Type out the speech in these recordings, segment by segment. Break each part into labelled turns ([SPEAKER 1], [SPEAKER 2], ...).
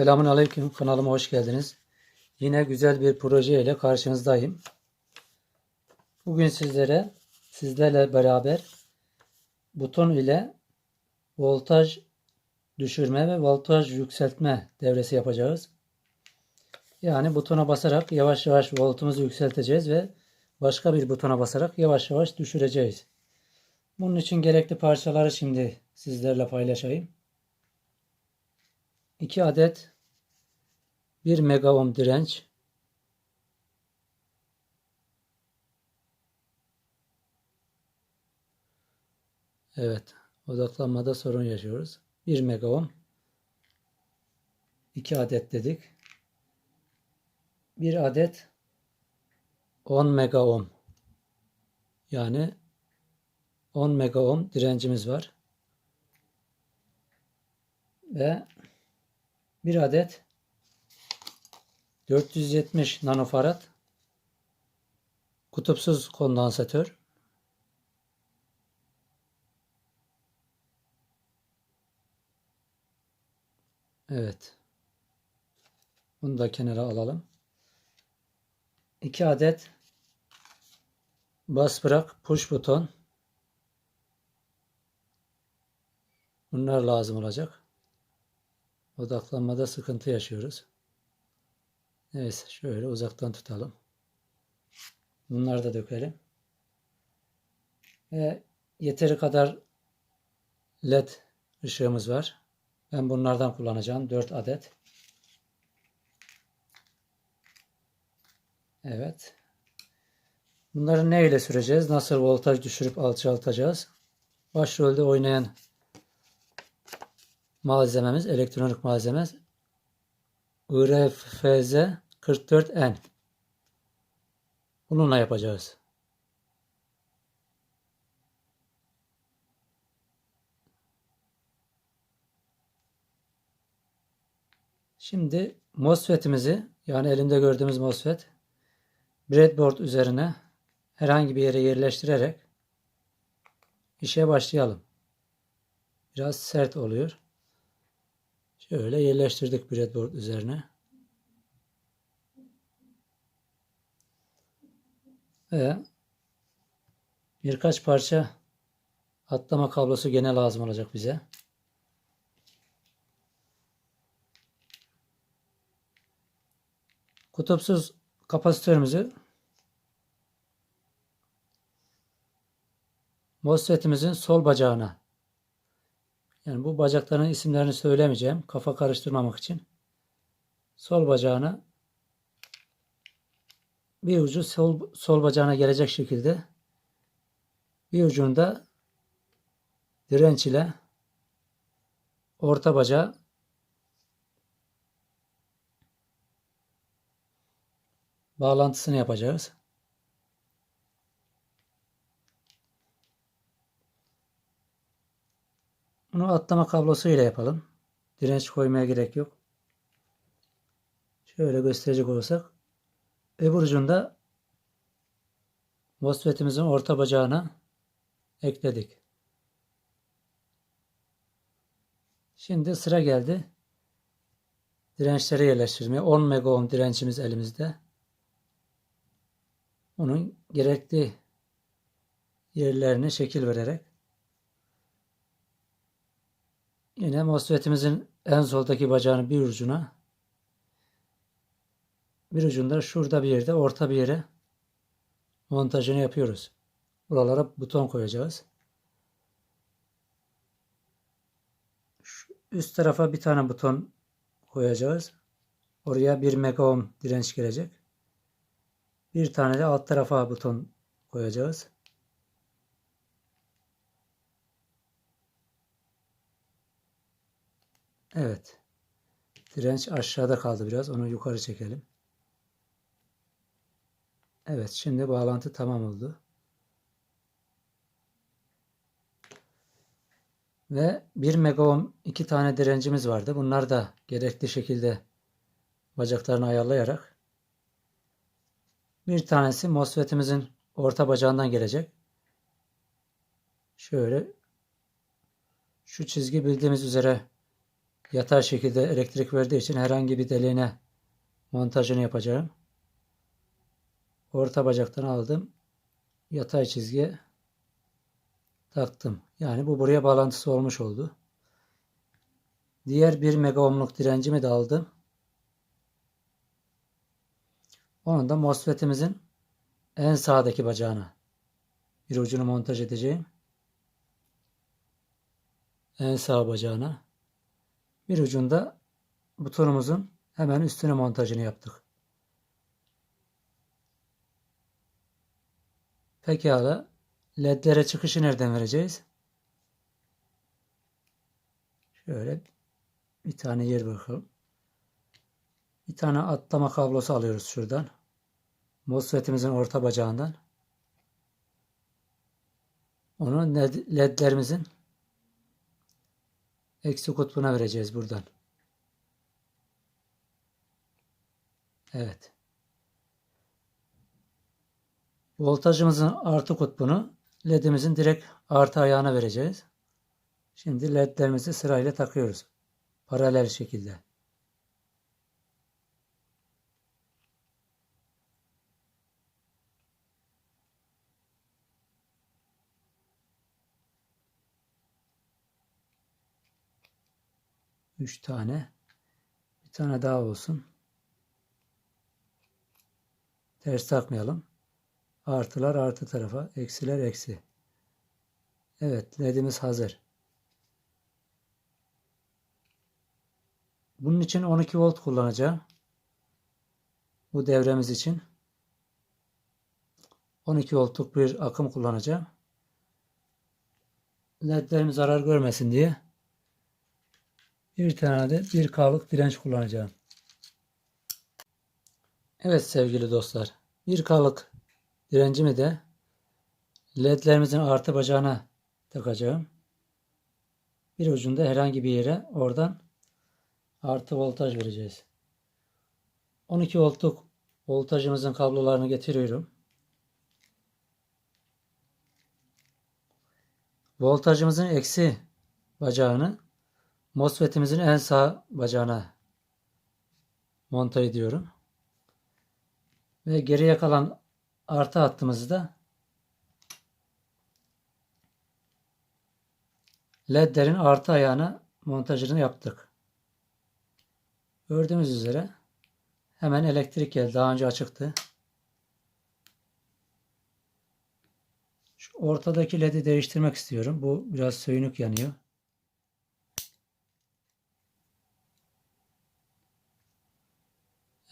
[SPEAKER 1] Selamun Aleyküm kanalıma hoş geldiniz. Yine güzel bir proje ile karşınızdayım. Bugün sizlere sizlerle beraber buton ile voltaj düşürme ve voltaj yükseltme devresi yapacağız. Yani butona basarak yavaş yavaş voltumuzu yükselteceğiz ve başka bir butona basarak yavaş yavaş düşüreceğiz. Bunun için gerekli parçaları şimdi sizlerle paylaşayım. 2 adet 1 mega ohm direnç Evet, odaklanmada sorun yaşıyoruz. 1 mega ohm 2 adet dedik. 1 adet 10 mega ohm yani 10 mega ohm direncimiz var. Ve bir adet 470 nanofarad kutupsuz kondansatör Evet. Bunu da kenara alalım. 2 adet bas bırak push buton Bunlar lazım olacak. Odaklanmada sıkıntı yaşıyoruz. Neyse şöyle uzaktan tutalım. Bunları da dökelim. Ve yeteri kadar led ışığımız var. Ben bunlardan kullanacağım. 4 adet. Evet. Bunları ne ile süreceğiz? Nasıl voltaj düşürüp alçaltacağız? Başrolde oynayan malzememiz, elektronik malzememiz IRFZ 44N. Bununla yapacağız. Şimdi MOSFET'imizi yani elimde gördüğümüz MOSFET breadboard üzerine herhangi bir yere yerleştirerek işe başlayalım. Biraz sert oluyor. Şöyle yerleştirdik breadboard üzerine. Ve birkaç parça atlama kablosu gene lazım olacak bize. Kutupsuz kapasitörümüzü MOSFET'imizin sol bacağına yani bu bacakların isimlerini söylemeyeceğim. Kafa karıştırmamak için. Sol bacağına bir ucu sol, sol bacağına gelecek şekilde bir ucunda direnç ile orta bacağı bağlantısını yapacağız. Atlama kablosu ile yapalım. Direnç koymaya gerek yok. Şöyle gösterecek olursak öbür ucunda MOSFET'imizin orta bacağına ekledik. Şimdi sıra geldi. Dirençleri yerleştirmeye. 10 mega ohm dirençimiz elimizde. Onun gerekli yerlerine şekil vererek Yine MOSFET'imizin en soldaki bacağının bir ucuna bir ucunda şurada bir yerde orta bir yere montajını yapıyoruz. Buralara buton koyacağız. Şu üst tarafa bir tane buton koyacağız. Oraya 1 mega ohm direnç gelecek. Bir tane de alt tarafa buton koyacağız. Evet. Direnç aşağıda kaldı biraz. Onu yukarı çekelim. Evet. Şimdi bağlantı tamam oldu. Ve 1 mega ohm iki tane direncimiz vardı. Bunlar da gerekli şekilde bacaklarını ayarlayarak bir tanesi MOSFET'imizin orta bacağından gelecek. Şöyle şu çizgi bildiğimiz üzere yatay şekilde elektrik verdiği için herhangi bir deliğine montajını yapacağım. Orta bacaktan aldım. Yatay çizgiye taktım. Yani bu buraya bağlantısı olmuş oldu. Diğer 1 mega ohmluk direncimi de aldım. Onu da MOSFET'imizin en sağdaki bacağına bir ucunu montaj edeceğim. En sağ bacağına. Bir ucunda butonumuzun hemen üstüne montajını yaptık. Pekala. LED'lere çıkışı nereden vereceğiz? Şöyle bir tane yer bakalım. Bir tane atlama kablosu alıyoruz şuradan. MOSFET'imizin orta bacağından. Onu ledlerimizin eksi kutbuna vereceğiz buradan. Evet. Voltajımızın artı kutbunu ledimizin direkt artı ayağına vereceğiz. Şimdi ledlerimizi sırayla takıyoruz. Paralel şekilde. Üç tane. Bir tane daha olsun. Ters takmayalım. Artılar artı tarafa. Eksiler eksi. Evet ledimiz hazır. Bunun için 12 volt kullanacağım. Bu devremiz için 12 voltluk bir akım kullanacağım. LED'lerim zarar görmesin diye bir tane de 1K'lık direnç kullanacağım. Evet sevgili dostlar. 1K'lık direncimi de ledlerimizin artı bacağına takacağım. Bir ucunda herhangi bir yere oradan artı voltaj vereceğiz. 12 voltluk voltajımızın kablolarını getiriyorum. Voltajımızın eksi bacağını MOSFET'imizin en sağ bacağına monte ediyorum. Ve geriye kalan artı hattımızı da ledlerin artı ayağına montajını yaptık. Gördüğünüz üzere hemen elektrik geldi. Daha önce açıktı. Şu ortadaki ledi değiştirmek istiyorum. Bu biraz söynük yanıyor.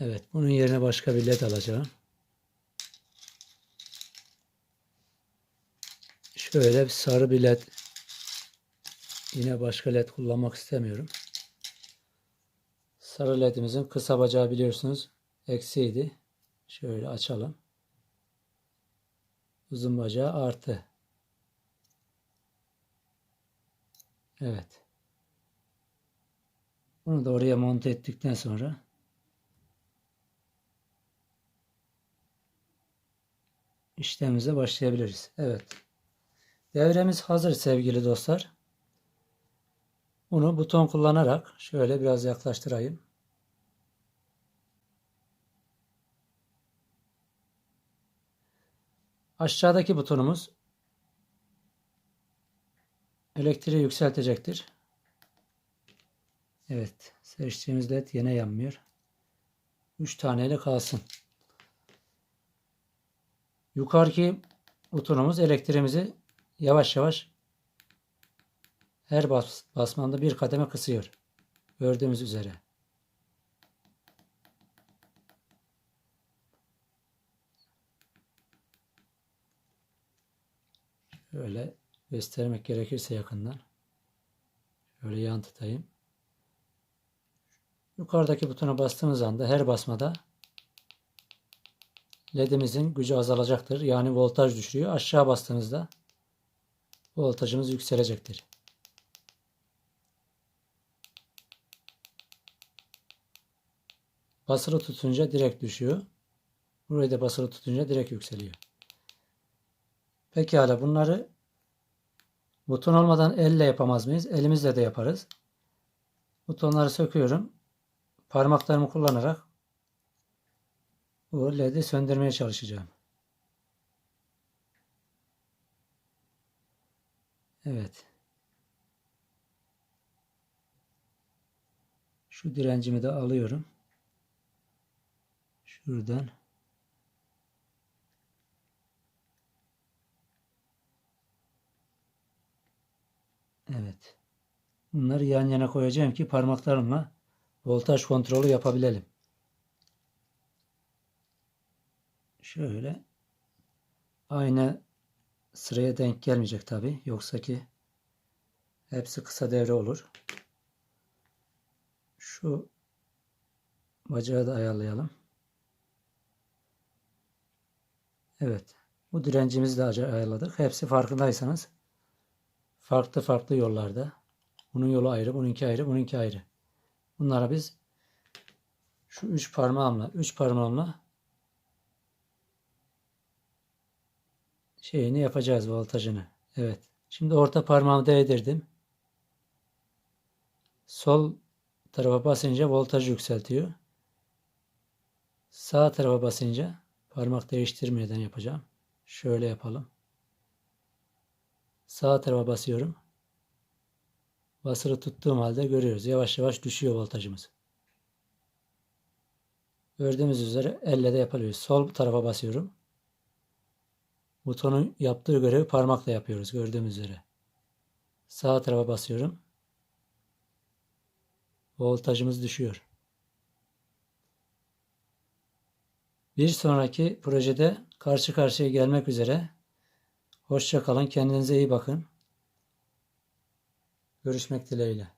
[SPEAKER 1] Evet, bunun yerine başka bir led alacağım. Şöyle bir sarı bir led. Yine başka led kullanmak istemiyorum. Sarı ledimizin kısa bacağı biliyorsunuz eksiydi. Şöyle açalım. Uzun bacağı artı. Evet. Bunu da oraya monte ettikten sonra işlemimize başlayabiliriz. Evet. Devremiz hazır sevgili dostlar. Bunu buton kullanarak şöyle biraz yaklaştırayım. Aşağıdaki butonumuz elektriği yükseltecektir. Evet. Seçtiğimiz led yine yanmıyor. 3 taneyle kalsın. Yukarıki butonumuz elektriğimizi yavaş yavaş her bas basmanda bir kademe kısıyor. Gördüğümüz üzere. Şöyle göstermek gerekirse yakından. Şöyle yan tutayım. Yukarıdaki butona bastığımız anda her basmada ledimizin gücü azalacaktır. Yani voltaj düşürüyor. Aşağı bastığınızda voltajımız yükselecektir. Basılı tutunca direkt düşüyor. Burayı da basılı tutunca direkt yükseliyor. Pekala bunları buton olmadan elle yapamaz mıyız? Elimizle de yaparız. Butonları söküyorum. Parmaklarımı kullanarak bu led'i söndürmeye çalışacağım. Evet. Şu direncimi de alıyorum. Şuradan. Evet. Bunları yan yana koyacağım ki parmaklarımla voltaj kontrolü yapabilelim. Şöyle aynı sıraya denk gelmeyecek tabi. Yoksa ki hepsi kısa devre olur. Şu bacağı da ayarlayalım. Evet. Bu direncimizi de ayarladık. Hepsi farkındaysanız farklı farklı yollarda. Bunun yolu ayrı, bununki ayrı, bununki ayrı. Bunlara biz şu üç parmağımla, üç parmağımla şeyini yapacağız voltajını. Evet. Şimdi orta parmağımı değdirdim. Sol tarafa basınca voltaj yükseltiyor. Sağ tarafa basınca parmak değiştirmeden yapacağım. Şöyle yapalım. Sağ tarafa basıyorum. Basılı tuttuğum halde görüyoruz. Yavaş yavaş düşüyor voltajımız. Gördüğümüz üzere elle de yapılıyor. Sol tarafa basıyorum. Butonun yaptığı görevi parmakla yapıyoruz gördüğümüz üzere. Sağ tarafa basıyorum. Voltajımız düşüyor. Bir sonraki projede karşı karşıya gelmek üzere. Hoşça kalın. Kendinize iyi bakın. Görüşmek dileğiyle.